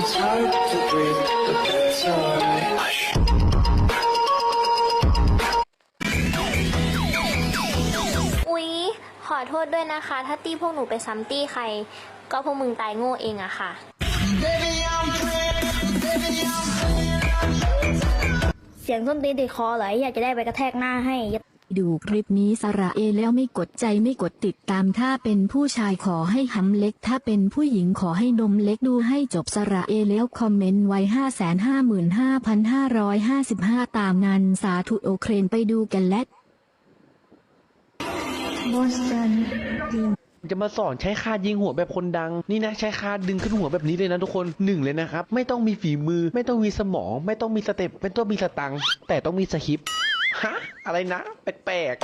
It's hard to breathe, but that's alright. อุ๊ย ขอโทษด้วยนะคะ ถ้าตี้พวกหนูไปซ้ำตี้ใคร ก็พวกมึงตายโง่เองอะค่ะ เสียงส้นตีนติดคอเหรออยากจะได้ไปกระแทกหน้าให้ ดูคลิปนี้สระเอแล้วไม่กดใจไม่กดติดตามถ้าเป็นผู้ชายขอให้หำเล็ก ถ้าเป็นผู้หญิงขอให้นมเล็กดูให้จบสระเอแล้วคอมเมนต์ไว้ 555,555 ตามงานสาธุโอเครนไปดูกันและจะมาสอนใช้คาดยิงหัวแบบคนดัง นี่นะใช้คาดดึงขึ้นหัวแบบนี้เลยนะทุกคนหนึ่งเลยนะครับ ไม่ต้องมีฝีมือ ไม่ต้องมีสมอง ไม่ต้องมีสเต็ปไม่ต้องมีสตังค์แต่ต้องมีสคริปต์ ฮะ อะไรนะแปลก